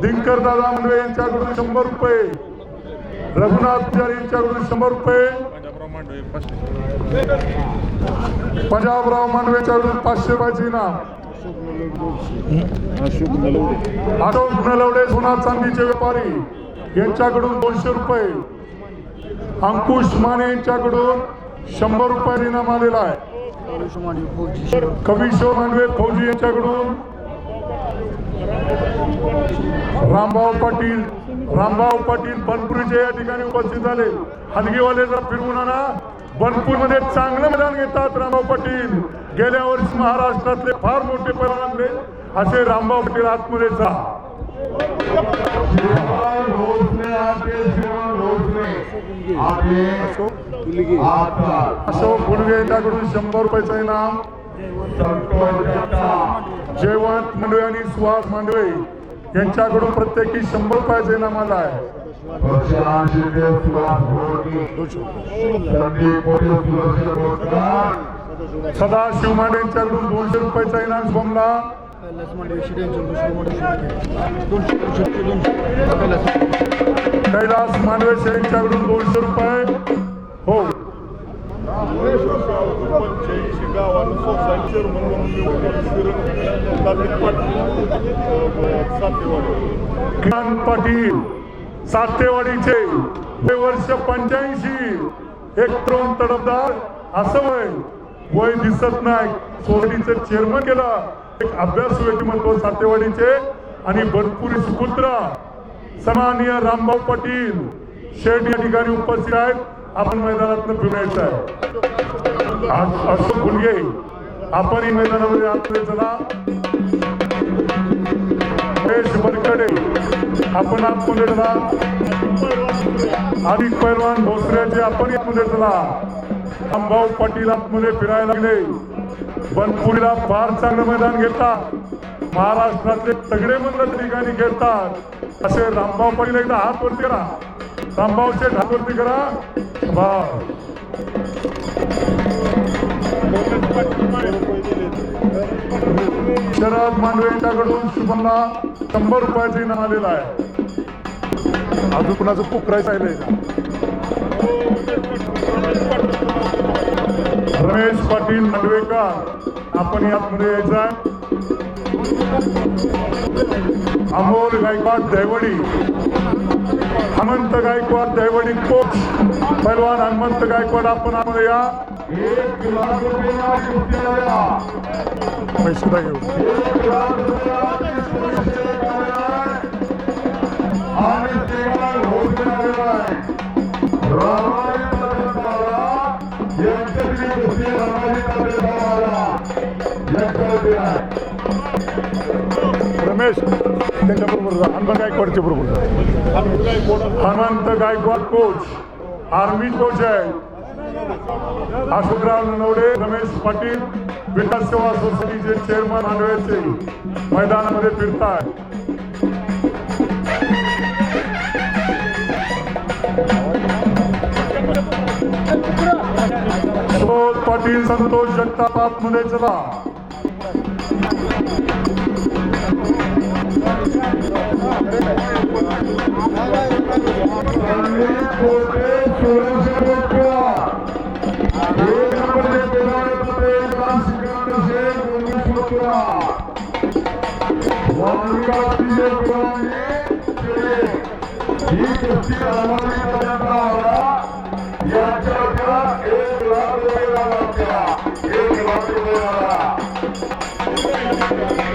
दिनकर दादा मुंडे यांच्याकडून शंभर रुपये. रघुनाथ पुजारी यांच्याकडून शंभर रुपये. पंजाबराव मांडवे यांच्याकडून पाचशे रुपयाची इनाम अशोक नलवडे सोना चांदीचे व्यापारी यांच्याकडून दोनशे रुपये. अंकुश माने यांच्याकडून शंभर रुपये इनाम आलेला आहे. कविशो मांडवे फौजी यांच्याकडून रामभाऊ पाटील रामभाऊ पाटील बनपुरीचे या ठिकाणी उपस्थित झाले. हलगीवाले जर फिरवून आणा. बनपूरमध्ये चांगलं मैदान घेतात रामभाऊ पाटील. गेल्या वर्षी महाराष्ट्रातले फार मोठे पैलवान असे रामभाऊ पाटील आतमध्ये जा. अशोक गुडगे यांच्याकडून शंभर रुपयाचं इनाम. जयवंत मांडवे आणि सुहास मांडवे. यांच्याकडून प्रत्येकी शंभर पाहिजे इनाम मला आहे. सदा शिवमांडे यांच्याकडून दोनशे रुपयाचा इनाम सोमला कैलास मांडवे यांच्याकडून दोनशे रुपये. हो. किरण पाटील सातेवाडीचे हे वर्ष पंच्याऐंशी एक तरुण तडफदार असं वय वय दिसत नाही. सोसायटीचं चेअरमन केला. एक अभ्यास व्यक्तिमत्व सातेवाडीचे आणि भरपूर सुपुत्र सन्माननीय रामभाऊ पाटील शेठ या ठिकाणी उपस्थित आहेत. आपण मैदानात फिरायचं आहे. अशोक गुलगे आपणही मैदानामध्ये आतमध्ये चला. महेश बरकडे आपण आतमध्ये चला. अधिक पैलवान भोसऱ्याचे आपण आतमध्ये चला. रामभाऊ पाटील आतमध्ये फिरायला लागले बनपुरीला फार चांगलं मैदान घेतात. महाराष्ट्रातले तगडे मंत्र ठिकाणी घेतात असे रामबाव पाटील एकदा हात वरती करा. रामबावचे हात वरती करा. शरद मांडवे यांच्याकडून शुभमला शंभर रुपयाचं इनाम आलेलं आहे. अजून कुणाचं पुकरायचं आहे रमेश पाटील मांडवेकर आपण यातमध्ये यायचं आहे. अमोल गायकवाड दैवडी. हनंत गायकवाड दैवडी कोच. पैलवान हनुमंत गायकवाड आपण आमध्ये या. पैसे घेऊ आणि रमेश त्यांच्याबरोबर जा. हनुमान गायकवाडच्या बरोबर जा. Hanumant Gaikwad coach army coach आहे. अशोकराव नवडे रमेश पाटील विकास सेवा सोसायटीचे चेअरमन मांडव्याचे मैदानामध्ये फिरताय. सुबोध पाटील संतोष जगताप आतमध्ये चला.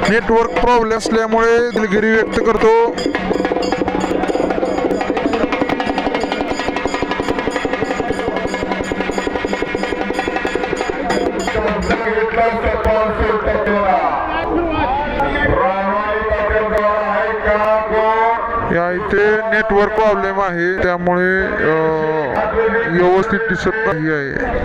नेटवर्क प्रॉब्लेम असल्यामुळे दिलगिरी व्यक्त करतो. नेटवर्क प्रॉब्लेम आहे. त्यामुळे व्यवस्थित दिसत नाही आहे.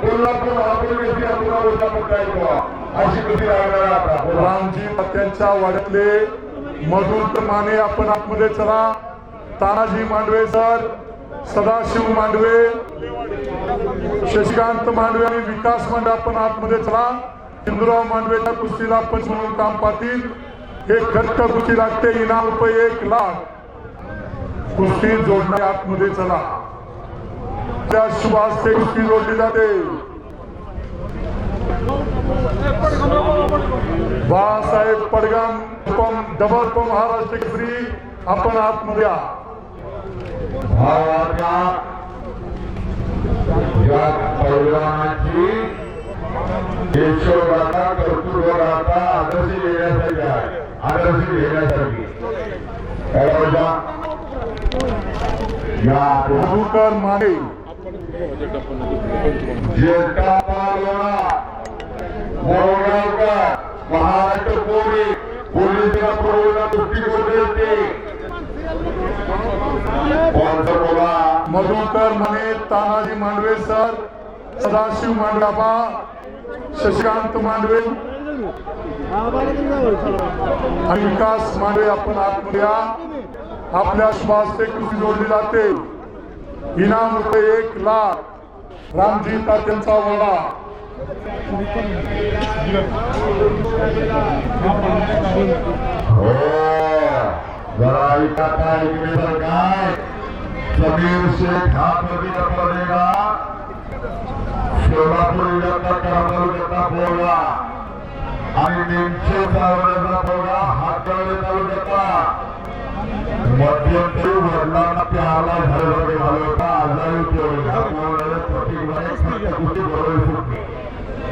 कोल्हापूर आपला अशी कृती लागणार आता? रामजी पत्यांच्या वाड्यातले मधुर माने आपण आतमध्ये चला. तानाजी मांडवे सर सदाशिव मांडवे शशिकांत मांडवे आणि विकास मांडवे आपण आतमध्ये चला. इंदुराव मांडवेच्या कुस्तीला आपण म्हणून काम पाहतील. एक घट्ट कुस्ती लागते इनाम रुपये एक लाख. कुस्ती जोडणे आतमध्ये चला. त्या हस्ते कुस्ती जोडली जाते बाळासाहेब पडगाम पम डबल पम महाराष्ट्र केसरी आपण आतमध्ये भावाच्या या आदर्श घेण्यासाठी आहे. आदर्श घेण्यासाठी काय बोलता? या मधुकर माने. ज्येष्ठा महाराष्ट्र पोलीस बोला मधुकर म्हणे तानाजी मांडवे सर सदाशिव मांडवाबा शशिकांत मांडवे आणि विकास मांडवे आपण आत्मया आपल्या आपल्या श्वासते कृषी जोडली जाते. इनाम रुपये एक लाख. रामजी तात्यांचा वडा? काय? समीर शेख हा प्रतिका पडेगा सोलापूर इलाका तालुक्यातला बोला आणि नेमचे तालुक्यातला बोला हातकर्णी तालुक्याचा. मध्यंतरी वडिलांना प्याला झालं झाला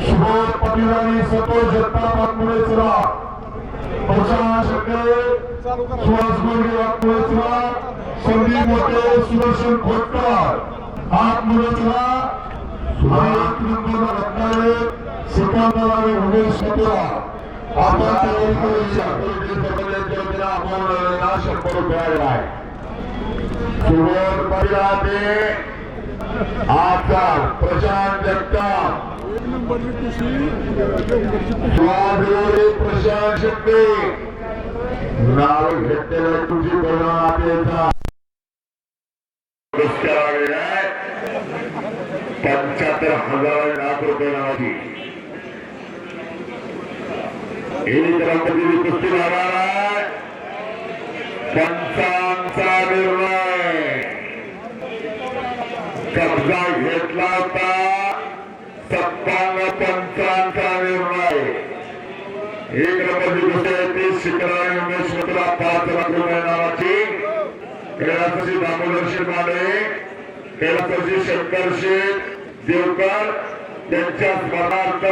सुबोध पाटील आणि संतोष जगताप आतमध्ये चला. प्रशांत शेट्टे सुहास गोंडे आतमध्ये चला. संदीप मोठे सुदर्शन खोटकर आतमध्ये चला. सुभाष नंदन रत्नाळे श्रीकांत आणि उमेश कटोरा आपण तयारी करूया आपण शंभर रुपये आलेला आहे सुबोध पाटील आहे आजकाल प्रशांत जगताप स्वाभिमानी प्रशांत शेट्टे नाव घेतलेल्या तुझी बनवण्याचा पुरस्कार आलेला आहे। पंच्याहत्तर हजार लाख रुपये नावाची। एक रंगदिली कुस्ती लागणार आहे। पंचांचा निर्णय। कब्जा घेतला होता। सत्तावन्न पंचांचा निर्णय एक नंबरची गोष्ट आहे ती शिकराने उमेश मित्रा पाच लाख रुपये नावाची कैलासजी दामोदर माने कैलासजी शंकर देवकर त्यांच्या स्मरणार्थ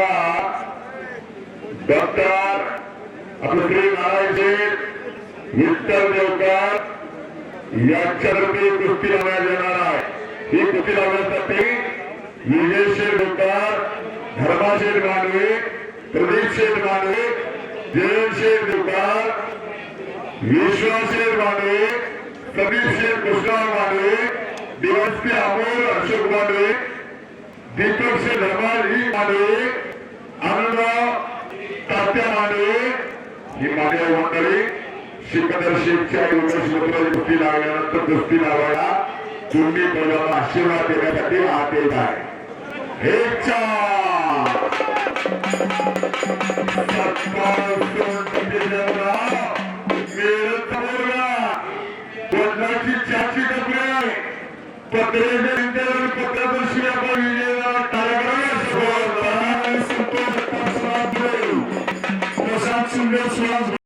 डॉक्टर आपले श्री नारायण शेठ विठ्ठल देवकर यांच्यातर्फे कुस्ती लावण्यात येणार आहे ही कुस्ती लावण्यासाठी विजय शेठ देवकर मांडवे प्रदीप शेठ मांडवे जयंत शेठ देवकर विश्वास मांडवे कबीर शेठ कृष्णा मांडवे दिवसपी अमोल अशोक मांडवे दीपक शेठ धर्माजी मांडवे आनंदराव तात्या मांडवे ही माझ्या मंडळी सिकंदर शेखच्या योगेश मित्राची कुस्ती लागल्यानंतर कुस्ती लावायला तुम्ही पहिल्यांदा आशीर्वाद देण्यासाठी आत येत आहे एक चार सत्कार सोड दिलेला मेरठ मुलगा वडिलांची चाची टपरे पत्रे पत्रादर्शी आपण विजयाला कार्यक्रम संतोष प्रसाद शिंदे सुहास